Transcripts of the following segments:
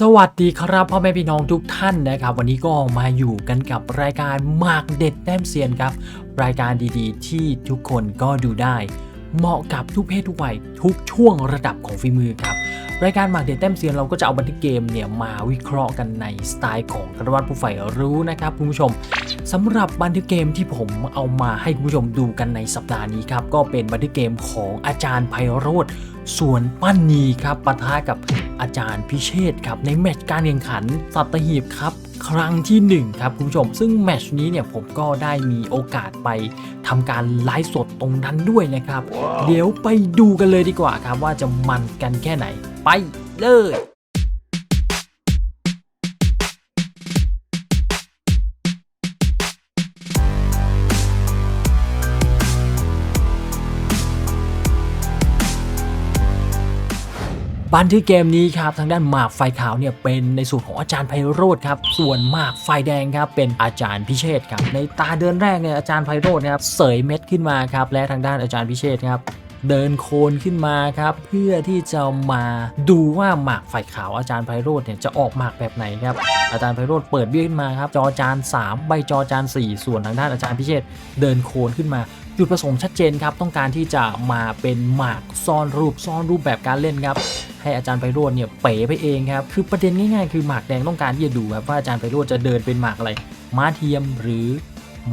สวัสดีครับพ่อแม่พี่น้องทุกท่านนะครับ วันนี้ก็มาอยู่กันกับรายการหมากเด็ดแต้มเซียนครับ รายการดีๆ ที่ทุกคนก็ดูได้ เหมาะกับทุกเพศทุกวัยทุกช่วงระดับของฝีมือครับ รายการหมากเด็ดแต้มเซียนเราก็จะเอาบันทึกเกมเนี่ยมาวิเคราะห์กันในสไตล์ของกระวัตผู้ใฝ่รู้นะครับคุณผู้ชมสำหรับบันทึกเกมที่ผมเอามาให้คุณผู้ชมดูกันในสัปดาห์นี้ครับก็เป็นบันทึกเกมของอาจารย์ไพโรธส่วนปั้นนีครับปะทะกับอาจารย์พิเชษครับในแมตช์การแข่งขันสัตหีบครับครั้งที่ 1 ครับคุณผู้ชม ซึ่งแมตช์นี้เนี่ยผมก็ได้มีโอกาสไปทำการไลฟ์สดตรงนั้นด้วยนะครับเดี๋ยวไปดูกันเลยดีกว่าครับว่าจะมันกันแค่ไหน ไปเลยบันทึกเกมนี้ครับทางด้านหมากไฟขาวเนี่ยเป็นในส่วนของอาจารย์ไพโรธครับส่วนหมากไฟแดงครับเป็นอาจารย์พิเชษครับในตาเดินแรกเนี่ยอาจารย์ไพโรธนะครับเสยเม็ดขึ้นมาครับและทางด้านอาจารย์พิเชษครับ เดินโคนขึ้นมาครับเพื่อที่จะมาดูว่าหมากไฟขาวอาจารย์ไพโรธเนี่ยจะออกหมากแบบไหนครับอาจารย์ไพโรธเปิดเบี้ยขึ้นมาครับจอจาน 3 ใบจอจาน 4 ส่วนทางด้านอาจารย์พิเชษเดินโคนขึ้นมาจุดประสงค์ชัดเจนครับต้องการที่จะมาเป็นหมากซ่อนรูปซ่อนรูปแบบการเล่นครับให้อาจารย์ไพโรจน์เนี่ยเป๋ไปเองครับคือประเด็นง่ายๆ คือหมากแดงต้องการที่จะดูครับว่าอาจารย์ไพโรจน์จะเดินเป็นหมากอะไรม้าเทียมหรือ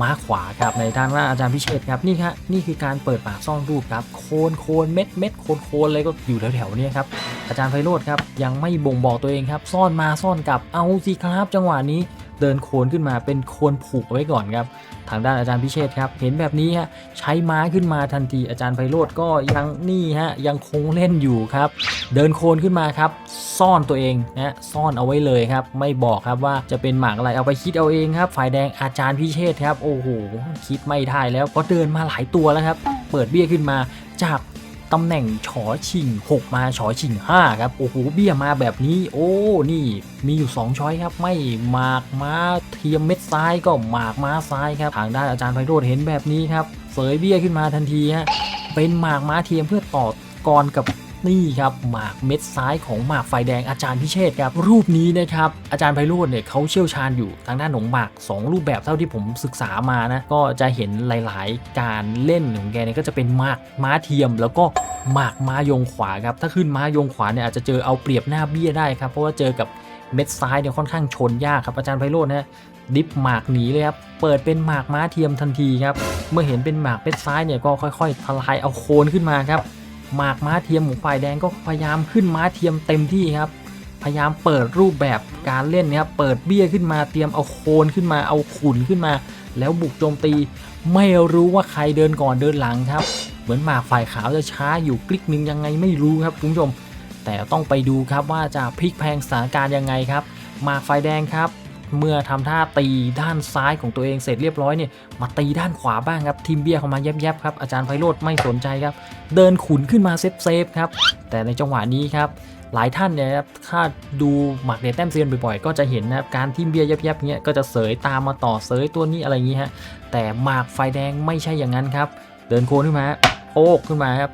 ม้าขวาครับในด้านว่าอาจารย์พิเชษครับนี่ครับนี่คือการเปิดปากซ่อนรูปครับโคนโคนเม็ดเม็ดโคนโคนอะไรก็อยู่แถวๆนี้ครับอาจารย์ไพโรธครับยังไม่บ่งบอกตัวเองครับซ่อนมาซ่อนกลับเอาสิครับจังหวะนี้ เดินโคนขึ้นมาเป็นโคนผูกเอาไว้ก่อนครับทางด้านอาจารย์พิเชษครับเห็นแบบนี้ฮะใช้ม้าขึ้นมาทันทีอาจารย์ไพโรธก็ยังนี่ฮะยังคงเล่นอยู่ครับ เดินโคนขึ้นมาครับ ซ่อนตัวเองนะซ่อนเอาไว้เลยครับ ไม่บอกครับว่าจะเป็นหมากอะไรเอาไปคิดเอาเองครับฝ่ายแดงอาจารย์พิเชษครับโอ้โหคิดไม่ได้แล้วเพราะเดินมาหลายตัวแล้วครับ เปิดเบี้ยขึ้นมาจาก ตำแหน่งฉอชิง 6 มาฉอชิง 5 ครับ โอ้โหเบี้ยมาแบบนี้ โอ้นี่มีอยู่ 2 ช้อยครับ ไม่หมากม้าเทียมเม็ดซ้ายก็หมากม้าซ้ายครับทางด้านอาจารย์ไพโรธเห็นแบบนี้ครับเสยเบี้ยขึ้นมาทันทีฮะเป็นหมากม้าเทียมเพื่อต่อกรกับ นี่ครับหมากเม็ดซ้ายของหมากไฟแดงอาจารย์พิเชษครับรูปนี้นะครับอาจารย์ไพโรธเนี่ยเขาเชี่ยวชาญอยู่ทางด้านของหมาก 2 รูปแบบเท่าที่ผมศึกษามานะก็จะเห็นหลาย ๆ การเล่นของแกเนี่ยก็จะเป็นหมากม้าเทียม แล้วก็หมากม้ายงขวาครับถ้าขึ้นม้ายงขวาเนี่ยอาจจะเจอเอาเปรียบหน้าเบี้ยได้ครับเพราะว่าเจอกับเม็ดซ้ายเนี่ยค่อนข้างชนยากครับอาจารย์ไพโรธนะดิฟหมากหนีเลยครับ เปิดเป็นหมากม้าเทียมทันทีครับ เมื่อเห็นเป็นหมากเม็ดซ้ายเนี่ยก็ค่อยๆทลายเอาโคนขึ้นมาครับ หมากม้าเทียมของฝ่ายแดงก็พยายามขึ้นม้าเทียมเต็มที่ครับ พยายามเปิดรูปแบบการเล่นนะครับเปิดเบี้ยขึ้นมาเตรียมเอาโคนขึ้นมาเอาขุนขึ้นมา แล้วบุกโจมตี ไม่รู้ว่าใครเดินก่อนเดินหลังครับ เหมือนหมากฝ่ายขาวจะช้าอยู่กลิกนึงยังไงไม่รู้ครับคุณผู้ชม แต่ต้องไปดูครับว่าจะพลิกแพลงสถานการณ์ยังไงครับหมากฝ่ายแดงครับ เมื่อทำท่าตีด้านซ้ายของตัวเองเสร็จเรียบร้อยเนี่ยมาตีด้านขวาบ้างครับทีมเบียเข้ามาแยบๆครับอาจารย์ไพโรธไม่สนใจครับ เดินขุนขึ้นมาเซฟเซฟๆครับแต่ในจังหวะนี้ครับหลายท่านเนี่ยครับถ้าดูหมักเดทแต้มเซียนบ่อยๆ ก็จะเห็นนะครับการทีมเบียร์ยับๆเนี้ยก็จะเสยตามมาต่อเสยตัวนี้อะไรอย่างงี้ฮะแต่หมากไฟแดงไม่ใช่อย่างนั้นครับ เดินโคนขึ้นมาโป๊กขึ้นมาครับ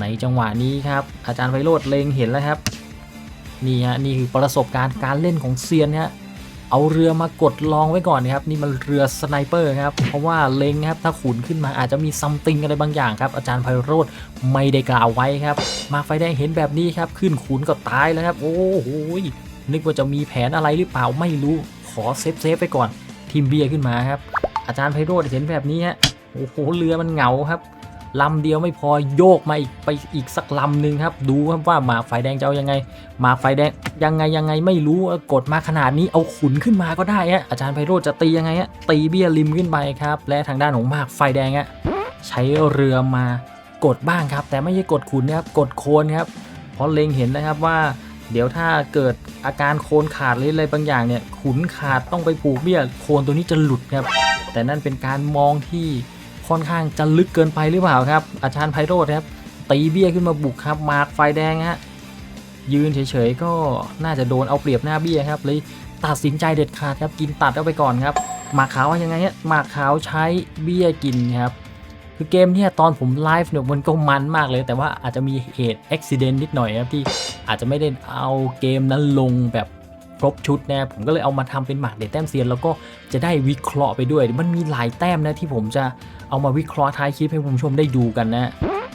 ในจังหวะนี้ครับอาจารย์ไพโรธเล็งเห็นแล้วครับนี่ฮะนี่คือประสบการณ์การเล่นของเซียนฮะ เอาเรือมากดลองไว้ก่อนนะครับนี่มันเรือสไนเปอร์ครับเพราะว่าเล็งครับถ้าขุนขึ้นมาอาจจะมีซัมติงอะไรบางอย่างครับอาจารย์ไพโรธไม่ได้กล่าวไว้ครับ มาไฟแดงเห็นแบบนี้ครับขึ้นขุนก็ตายแล้วครับ โอ้โหนึกว่าจะมีแผนอะไรหรือเปล่าไม่รู้ขอเซฟเซฟไปก่อนทีมเบียร์ขึ้นมาครับอาจารย์ไพโรธเห็นแบบนี้ฮะโอ้โหเรือมันเหงาครับ ลำเดียวไม่พอโยกมาอีกไปอีกสักลำหนึ่งครับ ดูครับว่าหมากไฟแดงจะเอายังไงหมากไฟแดงยังไงยังไงไม่รู้กดมาขนาดนี้เอาขุนขึ้นมาก็ได้ฮะอาจารย์ไพโรธจะตียังไงฮะตีเบี้ยริมขึ้นไปครับ และทางด้านของหมากไฟแดงฮะใช้เรือมากดบ้างครับ แต่ไม่ใช่กดขุนนะครับกดโคนครับเพราะเล็งเห็นนะครับว่าเดี๋ยวถ้าเกิดอาการโคนขาดหรืออะไรบางอย่างเนี่ยขุนขาดต้องไปผูกเบี้ยโคนตัวนี้จะหลุดครับแต่นั่นเป็นการมองที่ ค่อนข้างจะลึกเกินไปหรือเปล่าครับ อาจารย์ไพโรธครับตีเบี้ยขึ้นมาบุกครับมาร์กไฟแดงฮะยืนเฉยๆก็น่าจะโดนเอาเปรียบหน้าเบี้ยครับเลยตัดสินใจเด็ดขาดครับกินตัดเอาไปก่อนครับหมากขาวยังไงฮะหมากขาวใช้เบี้ยกินครับคือเกมเนี่ยตอนผมไลฟ์เนี่ยมันก็มันมากเลย แต่ว่าอาจจะมีเหตุอุบิเหตุนิดหน่อยครับที่อาจจะไม่ได้เอาเกมนั้นลงแบบ ครบชุดนะผมก็เลยเอามาทำเป็นหมากเด็ดแต้มเซียน แล้วก็จะได้วิเคราะห์ไปด้วย มันมีหลายแต้มนะที่ผมจะเอามาวิเคราะห์ท้ายคลิปให้คุณผู้ชมได้ดูกันนะ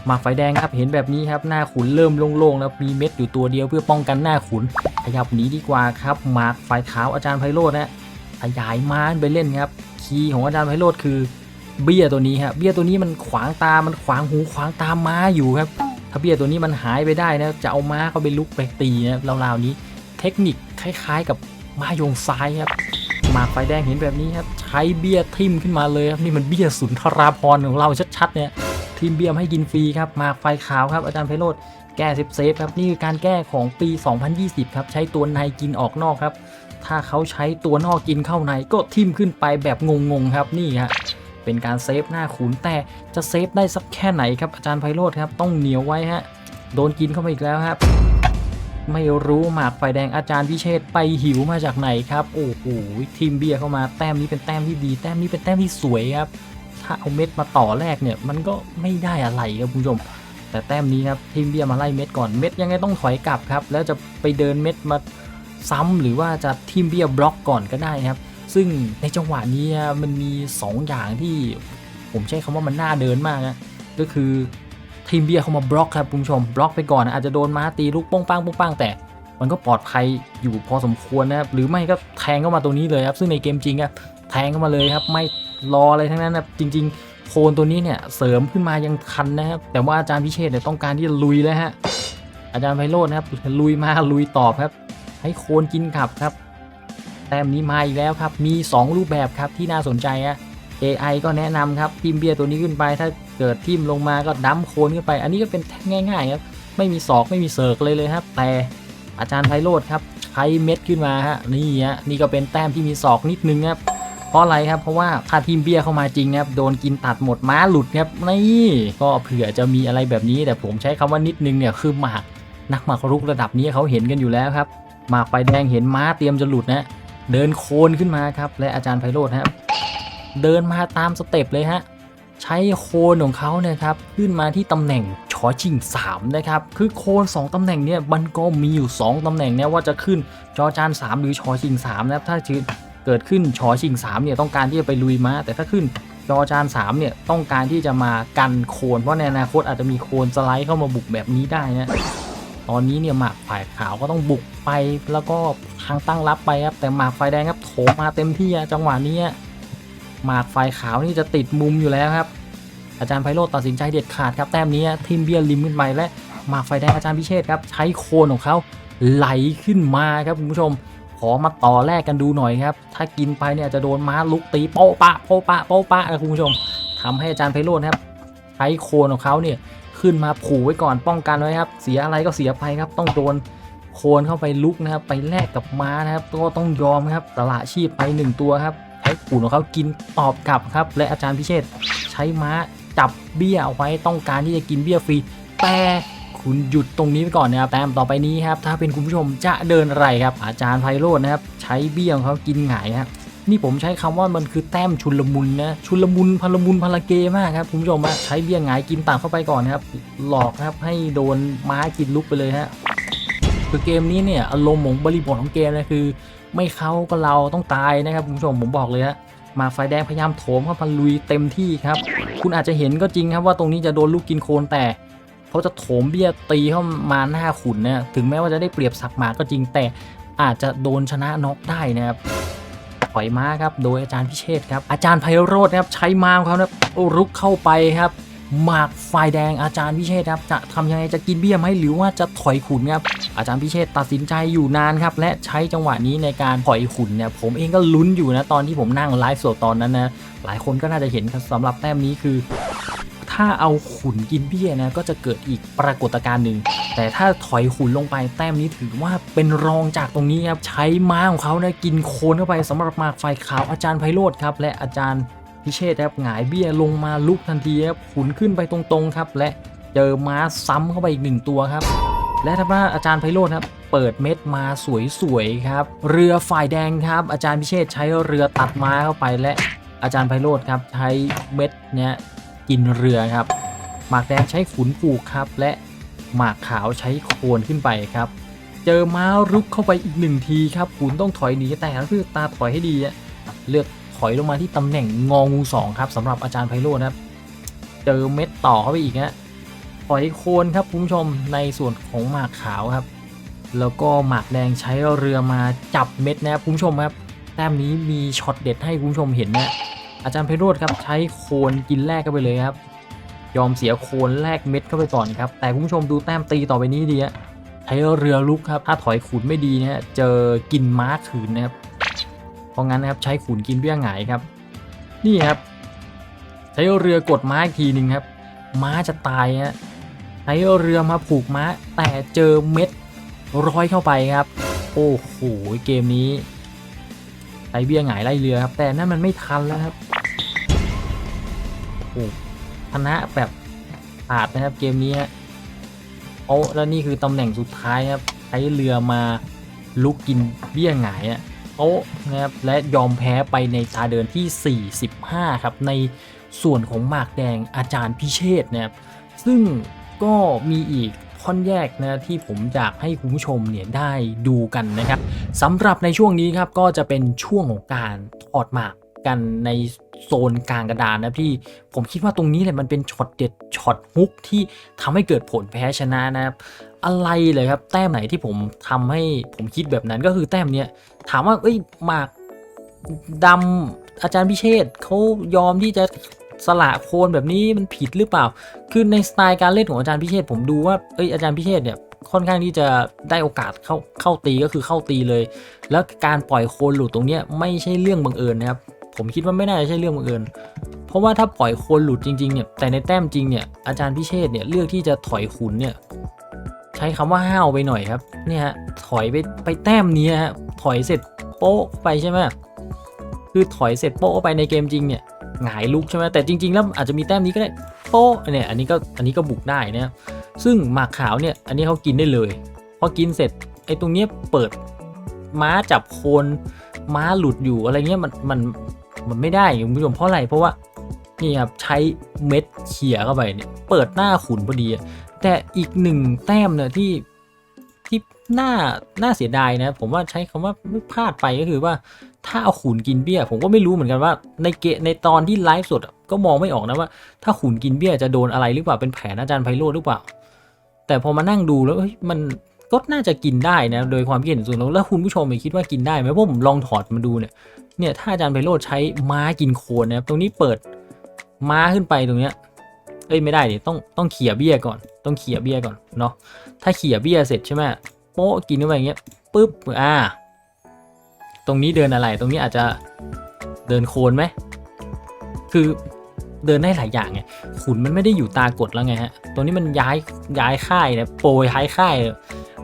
หมากไฟแดงครับเห็นแบบนี้ครับหน้าขุนเริ่มโล่งๆแล้วมีเม็ดอยู่ตัวเดียวเพื่อป้องกันหน้าขุนขยับหนีดีกว่าครับหมากไฟขาวอาจารย์ไพโรจน์นะขยายม้านไปเล่นครับคีย์ของอาจารย์ไพโรจน์คือเบี้ยตัวนี้ครับเบี้ยตัวนี้มันขวางตา มันขวางหูขวางตาม้าอยู่ครับถ้าเบี้ยตัวนี้มันหายไปได้นะจะเอาม้าเข้าไปลุกไปตีนะราวๆนี้ เทคนิค คล้ายๆกับมาโยงซ้ายครับมาไฟแดงเห็นแบบนี้ครับใช้เบี้ยทิมขึ้นมาเลยครับนี่มันเบี้ยสุนทราพรของเราชัดๆเนี่ยทีมเบียมให้กินฟรีครับมาไฟขาวครับอาจารย์ไพโรธแก้เซฟเซฟครับนี่คือการแก้ของปี 2020 ครับ ใช้ตัวในกินออกนอกครับ ถ้าเขาใช้ตัวนอกกินเข้าในก็ทิมขึ้นไปแบบงงๆครับนี่ฮะเป็นการเซฟหน้าขุนแต่จะเซฟได้สักแค่ไหนครับอาจารย์ไพโรธครับต้องเหนียวไว้ฮะโดนกินเข้าไปอีกแล้วครับ ไม่รู้หมากไฟแดงอาจารย์พิเชษไปหิวมาจากไหนครับ โอ้โหทีมเบียร์เข้ามาแต้มนี้เป็นแต้มที่ดีแต้มนี้เป็นแต้มที่สวยครับ ถ้าเอาเม็ดมาต่อแรกเนี่ยมันก็ไม่ได้อะไรครับคุณผู้ชม แต่แต้มนี้ครับทีมเบียร์มาไล่เม็ดก่อนเม็ดยังไงต้องถอยกลับครับ แล้วจะไปเดินเม็ดมาซ้ำหรือว่าจะทีมเบียร์บล็อกก่อนก็ได้ครับ ซึ่งในจังหวะนี้มันมี 2 อย่างที่ผมใช้คำว่ามันน่าเดินมากนะก็คือ ทีมเบียร์เขามาบล็อกครับคุณผู้ชมบล็อกไปก่อนอาจจะโดนม้าตีลูกป้งปังป้งปังแต่มันก็ปลอดภัยอยู่พอสมควรนะครับหรือไม่ก็แทงเข้ามาตรงนี้เลยครับซึ่งในเกมจริงอะแทงเข้ามาเลยครับไม่รออะไรทั้งนั้นนะจริง ๆ โคนตัวนี้เนี่ยเสริมขึ้นมายังทันนะครับแต่ว่าอาจารย์พิเชษเนี่ยต้องการที่จะลุยแล้วฮะอาจารย์ไพโรจน์นะครับลุยมาลุยตอบครับให้โคนกินขับครับแต้มนี้มาอีกแล้วครับมี 2 รูปแบบครับที่น่าสนใจอะ AI ก็แนะนำครับทิมเบียร์ตัวนี้ขึ้นไป ถ้าเกิดทิมลงมาก็ดั้มโคนขึ้นไป อันนี้ก็เป็นง่ายๆครับไม่มีศอกไม่มีเสิร์กเลยเลยครับ แต่อาจารย์ไพโรธครับใช้เม็ดขึ้นมาฮะนี่ฮะนี่ก็เป็นแต้มที่มีศอกนิดนึงครับเพราะอะไรครับเพราะว่าถ้าทีมเบียร์เข้ามาจริงครับโดนกินตัดหมดม้าหลุดครับนี่ก็เผื่อจะมีอะไรแบบนี้ แต่ผมใช้คำว่านิดนึงเนี่ยคือหมากนักหมากรุกระดับนี้เขาเห็นกันอยู่แล้วครับหมากไฟแดงเห็นม้าเตรียมจะหลุดนะเดินโคนขึ้นมาครับและอาจารย์ไพโรธครับ เดินมาตามสเต็ปเลยฮะใช้โคนของเขาเนี่ยครับขึ้นมาที่ตำแหน่งชอชิง3นะครับคือโคน2ตำแหน่งเนี่ยมันก็มีอยู่ 2ตำแหน่งเนี่ยว่าจะขึ้นจอจาน 3 หรือชอชิง3นะครับถ้าชื่อเกิดขึ้นชอชิง3เนี่ยต้องการที่จะไปลุยม้าแต่ถ้าขึ้นจอจาน3เนี่ยต้องการที่จะมากันโคนเพราะในอนาคตอาจจะมีโคนสไลด์เข้ามาบุกแบบนี้ได้นะตอนนี้เนี่ยหมากฝ่ายขาวก็ต้องบุกไปแล้วก็ทางตั้งรับไปครับแต่หมากไฟแดงครับโถมมาเต็มที่จังหวะนี้ หมากไฟขาวนี่จะติดมุมอยู่แล้วครับ อาจารย์ไพโรจน์ตัดสินใจเด็ดขาดครับแต้มนี้ทีมเบียร์ริมขึ้นไปและหมากไฟแดงอาจารย์พิเชษครับใช้โคนของเขาไหลขึ้นมาครับคุณผู้ชมขอมาต่อแรกกันดูหน่อยครับ ถ้ากินไปเนี่ยจะโดนม้าลุกตีโป๊ะปะโป๊ะปะโป๊ะปะนะคุณผู้ชมทำให้อาจารย์ไพโรจน์ครับใช้โคนของเขาเนี่ยขึ้นมาผูกไว้ก่อนป้องกันไว้ครับ เสียอะไรก็เสียไปครับ ต้องโดนโคนเข้าไปลุกนะครับ ไปแลกกับม้านะครับก็ต้องยอมครับสละชีพไปหนึ่งตัวครับ ช้ปูนของเขากินตอบกลับครับ และอาจารย์พิเชษใช้ม้าจับเบี้ยเอาไว้ต้องการที่จะกินเบี้ยฟรีแต่คุณหยุดตรงนี้ไปก่อนนะครับแต้มต่อไปนี้ครับ ถ้าเป็นคุณผู้ชมจะเดินอะไรครับ อาจารย์ไพโรจน์นะครับ ใช้เบี้ยของเขากินหงายครับนี่ผมใช้คำว่ามันคือแต้มชุนลมุนนะชุนลมุนพลมุนพลเกมากครับคุณผู้ชมใช้เบี้ยหงายกินต่างเข้าไปก่อนนะครับ หลอกครับให้โดนม้ากินลุกไปเลยฮะคือเกมนี้เนี่ยอารมณ์ของบริบทของเกมนะคือ ไม่เขาก็เราต้องตายนะครับคุณผู้ชมผมบอกเลยฮะมาไฟแดงพยายามโถมเข้ามาลุยเต็มที่ครับ คุณอาจจะเห็นก็จริงครับว่าตรงนี้จะโดนลูกกินโคลนแต่เขาจะโถมเบี้ยตีเข้ามาหน้าขุนนะถึงแม้ว่าจะได้เปรียบสักหมาก็จริงแต่อาจจะโดนชนะน็อกได้นะครับถอยม้าครับโดยอาจารย์พิเชษครับอาจารย์ไพโรธครับใช้ม้าของเขานะรุกเข้าไปครับ หมากฝ่ายแดงอาจารย์พิเชษครับจะทำยังไงจะกินเบี้ยไหมหรือว่าจะถอยขุนครับอาจารย์พิเชษตัดสินใจอยู่นานครับและใช้จังหวะนี้ในการถอยขุนเนี่ยผมเองก็ลุ้นอยู่นะตอนที่ผมนั่งไลฟ์สดตอนนั้นนะหลายคนก็น่าจะเห็นครับสำหรับแต้มนี้คือ ถ้าเอาขุนกินเบี้ยนะก็จะเกิดอีกปรากฏการณ์หนึ่งแต่ถ้าถอยขุนลงไปแต้มนี้ถือว่าเป็นรองจากตรงนี้ครับใช้ม้าของเขานะกินโคนเข้าไปสำหรับหมากไฟขาวอาจารย์ไพโรธครับและอาจารย์ พิเชษครับหงายเบี้ยลงมาลุกทันทีครับขุนขึ้นไปตรงๆครับ และเจอม้าซ้ำเข้าไปอีกหนึ่งตัวครับ และถ้าว่าอาจารย์ไพโรธครับเปิดเม็ดมาสวยๆครับ เรือฝ่ายแดงครับ อาจารย์พิเชษใช้เรือตัดม้าเข้าไปและอาจารย์ไพโรธครับใช้เม็ดเนี่ยกินเรือครับ หมากแดงใช้ขุนผูกครับ และหมากขาวใช้โคนขึ้นไปครับ เจอม้ารุกเข้าไปอีกหนึ่งทีครับขุนต้องถอยหนีแต่ก็คือตาถอยให้ดีเลือก ถอยลงมาที่ตำแหน่งงองูสองครับสำหรับอาจารย์ไพโรจน์นะครับเจอเม็ดต่อเข้าไปอีกฮะถอยโคนครับคุณผู้ชมในส่วนของหมากขาวครับ แล้วก็หมากแดงใช้เรือมาจับเม็ดนะครับคุณผู้ชมครับแต้มนี้มีช็อตเด็ดให้คุณผู้ชมเห็นนะอาจารย์ไพโรธครับใช้โคนกินแรกเข้าไปเลยครับ ยอมเสียโคนแรกเม็ดเข้าไปก่อนครับ แต่คุณผู้ชมดูแต้มตีต่อไปนี้ดีฮะใช้เรือลุกครับถ้าถอยขุนไม่ดีนะฮะเจอกินม้าขืนนะครับ เพราะงั้นนะครับใช้ขุนกินเบี้ยหงายครับ นี่ครับ ใช้เรือกดม้าอีกทีหนึ่งครับ ม้าจะตายฮะใช้เรือมาผูกม้าแต่เจอเม็ดร้อยเข้าไปครับ โอ้โหเกมนี้ใช้เบี้ยหงายไล่เรือครับ แต่นั่นมันไม่ทันแล้วครับโอ้ชนะแบบขาดนะครับเกมนี้ฮะโอ้แล้วนี่คือตำแหน่งสุดท้ายครับใช้เรือมาลุกกินเบี้ยหงายอะ โอ้นะครับและยอมแพ้ไปในตาเดินที่ 45 ครับ ในส่วนของหมากแดงอาจารย์พิเชษ์นะครับซึ่งก็มีอีกท่อนแยกนะที่ผมอยากให้คุณผู้ชมเนี่ยได้ดูกันนะครับสำหรับในช่วงนี้ครับก็จะเป็นช่วงของการถอดหมากกันในโซนกลางกระดานนะที่ผมคิดว่าตรงนี้แหละมันเป็นช็อตเด็ดช็อตฮุกที่ทำให้เกิดผลแพ้ชนะนะครับ อะไรเลยครับ แต้มไหนที่ผมทำให้ผมคิดแบบนั้นก็คือแต้มเนี้ยถามว่าเอ้ยหมากดำอาจารย์พิเชษเขายอมที่จะสละโคนแบบนี้มันผิดหรือเปล่า คือในสไตล์การเล่นของอาจารย์พิเชษผมดูว่าเอ้ยอาจารย์พิเชษเนี่ยค่อนข้างที่จะได้โอกาสเข้าเข้าตีก็คือเข้าตีเลย แล้วการปล่อยโคนหลุดตรงเนี้ยไม่ใช่เรื่องบังเอิญนะครับ ผมคิดว่าไม่น่าจะใช่เรื่องบังเอิญ เพราะว่าถ้าปล่อยโคนหลุดจริงๆเนี่ยแต่ในแต้มจริงเนี่ยอาจารย์พิเชษเนี่ยเลือกที่จะถอยขุนเนี่ย ช้คำว่าห้าวไปหน่อยครับ เนี่ยฮะถอยไปไปแต้มนี้ฮะถอยเสร็จโป๊ะไปใช่ไหมคือถอยเสร็จโป๊ะไปในเกมจริงเนี่ยหงายลุกใช่ไหมแต่จริง ๆ แล้วอาจจะมีแต้มนี้ก็ได้โป๊ะเนี่ยอันนี้ก็อันนี้ก็บุกได้นะซึ่งหมากขาวเนี่ยอันนี้เขากินได้เลยพอกินเสร็จไอ้ตรงเนี้ยเปิดม้าจับโคนม้าหลุดอยู่อะไรเงี้ยมันมันมันไม่ได้คุณผู้ชมเพราะอะไรเพราะว่านี่ครับใช้เม็ดเขี่ยเข้าไปเนี่ยเปิดหน้าขุนพอดี แต่อีกหนึ่งแต้มเนี่ยที่ที่น่าน่าเสียดายนะ ผมว่าใช้คำว่าไม่พลาดไปก็คือว่าถ้าเอาขุนกินเบี้ย ผมก็ไม่รู้เหมือนกันว่า ในเกในตอนที่ไลฟ์สดก็มองไม่ออกนะว่า ถ้าขุนกินเบี้ยจะโดนอะไรหรือเปล่าเป็นแผนอาจารย์ไพโรจน์หรือเปล่า แต่พอมานั่งดูแล้วเฮ้ยมันก็น่าจะกินได้นะ โดยความคิดเห็นส่วนตัวแล้วคุณผู้ชมคิดว่ากินได้ไหมเพราะผมลองถอดมาดูเนี่ยเนี่ยถ้าอาจารย์ไพโรจน์ใช้ม้ากินโคนนะครับตรงนี้เปิดม้าขึ้นไปตรงเนี้ยเอ้ยไม่ได้ดิต้องต้องเขี่ยเบี้ยก่อน ต้องเขี่ยเบี้ยก่อนเนาะถ้าเขี่ยเบี้ยเสร็จใช่ไหมโป๊ะกินเข้าไปอย่างเงี้ยปุ๊บอ่า ตรงนี้เดินอะไรตรงนี้อาจจะเดินโคนไหมคือเดินได้หลายอย่างไงขุนมันไม่ได้อยู่ตากดแล้วไงฮะตรงนี้มันย้ายย้ายค่ายนะโปรย้ายค่าย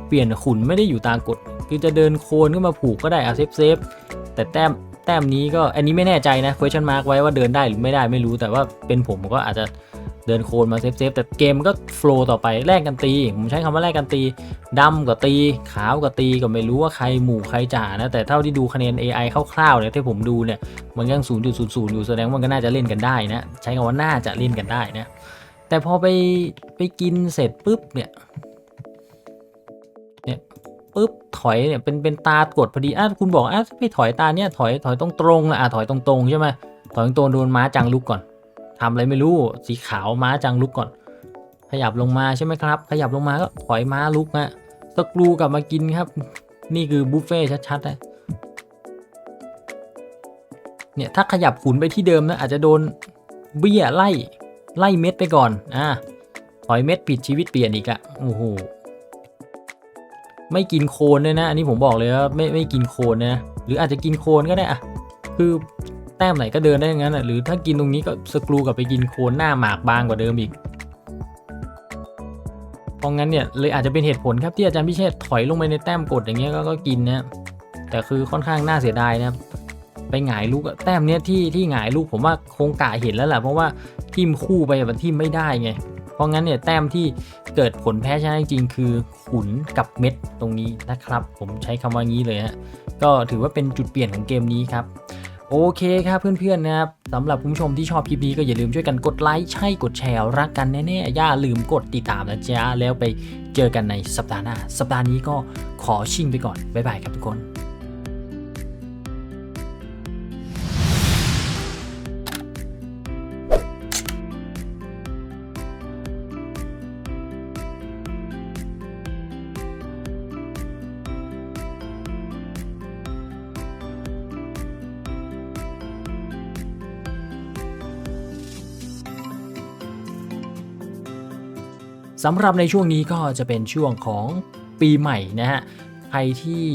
เปลี่ยนขุนไม่ได้อยู่ตากด คือจะเดินโคนขึ้นมาผูกก็ได้อะเซฟเซฟแต่แต้มแต้มนี้ก็อันนี้ไม่แน่ใจนะ question mark ไว้ว่าเดินได้หรือไม่ได้ไม่รู้แต่ว่าเป็นผมก็อาจจะ เดินโคนมาเซฟเซฟแต่เกมมันก็โฟล์ต่อไปแลกกันตี ผมใช้คำว่าแลกกันตีดำกับตี ขาวกับตีก็ไม่รู้ว่าใครหมู่ใครจ่านะ แต่เท่าที่ดูคะแนน AI คร่าวๆเนี่ยที่ผมดูเนี่ยมันยัง 0.00 อยู่แสดงว่ามันก็น่าจะเล่นกันได้นะใช้คำว่าน่าจะเล่นกันได้นะแต่พอไปไปกินเสร็จปุ๊บเนี่ยเนี่ยปุ๊บถอยเนี่ยเป็นเป็นตากดพอดีอะคุณบอกอะไปถอยตาเนี่ยถอยถอยตรงตรงๆนะอะถอยตรงๆใช่ไหมถอยตรงโดนม้าจังลุกก่อน ทำอะไรไม่รู้สีขาวม้าจังลุกก่อน ขยับลงมาใช่ไหมครับ ขยับลงมาก็ถอยม้าลุกนะสกรูกลับมากินครับ นี่คือบุฟเฟ่ชัดๆนะเนี่ยถ้าขยับขุนไปที่เดิมนะอาจจะโดนเบี้ยไล่ไล่เม็ดไปก่อนอ่าถอยเม็ดผิดชีวิตเปลี่ยนอีกอะโอ้โหไม่กินโคนเลยนะ อันนี้ผมบอกเลยว่าไม่ไม่กินโคนนะ หรืออาจจะกินโคนก็ได้อะคือ แต้มไหนก็เดินได้ย่างนั้นอะหรือถ้ากินตรงนี้ก็สกรูกลับไปกินโคนหน้าหมากบางกว่าเดิมอีกเพราะงั้นเนี่ยเลยอาจจะเป็นเหตุผลครับที่อาจารย์พิเชษถอยลงไปในแต้มกดอย่างเงี้ยก็ก็กินนะแต่คือค่อนข้างน่าเสียดายนะครับไปหงายลูกแต้มเนี้ยที่ที่หงายลูกผมว่าคงกะเห็นแล้วแหละเพราะว่าทิมคู่ไปมันทิมไม่ได้ไงเพราะงั้นเนี่ยแต้มที่เกิดผลแพ้ชนะจริงคือขุนกับเม็ดตรงนี้นะครับ ผมใช้คำว่างี้เลยฮะก็ถือว่าเป็นจุดเปลี่ยนของเกมนี้ครับ โอเคครับเพื่อนๆนะครับสำหรับคุณผู้ชมที่ชอบคลิปนี้ก็อย่าลืมช่วยกันกดไลค์ใช่กดแชร์รักกันแน่ๆอย่าลืมกดติดตามนะจ๊ะแล้วไปเจอกันในสัปดาห์หน้า สัปดาห์นี้ก็ขอชิงไปก่อนบ๊ายบายครับทุกคน สำหรับในช่วงนี้ก็จะเป็นช่วงของปีใหม่นะฮะใครที่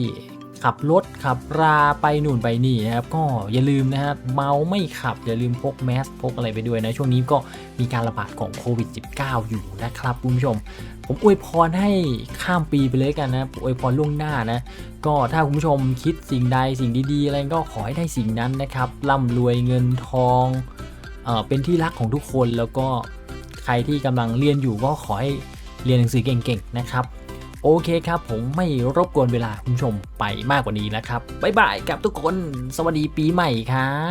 ขับรถขับราไปนู่นไปนี่นะครับก็อย่าลืมนะครับเมาไม่ขับอย่าลืมพกแมสพกอะไรไปด้วยนะ ช่วงนี้ก็มีการระบาดของโควิด -19 อยู่นะครับคุณผู้ชม ผมอวยพรให้ข้ามปีไปเลยกันนะอวยพรล่วงหน้านะ ก็ถ้าคุณผู้ชมคิดสิ่งใดสิ่งดีๆ อะไรก็ขอให้ได้สิ่งนั้นนะครับร่ำรวยเงินทองเออเป็นที่รักของทุกคนแล้วก็ ใครที่กำลังเรียนอยู่ก็ขอให้เรียนหนังสือเก่งๆนะครับโอเคครับ ผมไม่รบกวนเวลาคุณผู้ชมไปมากกว่านี้แล้วครับบ๊ายบายกับทุกคน สวัสดีปีใหม่ครับ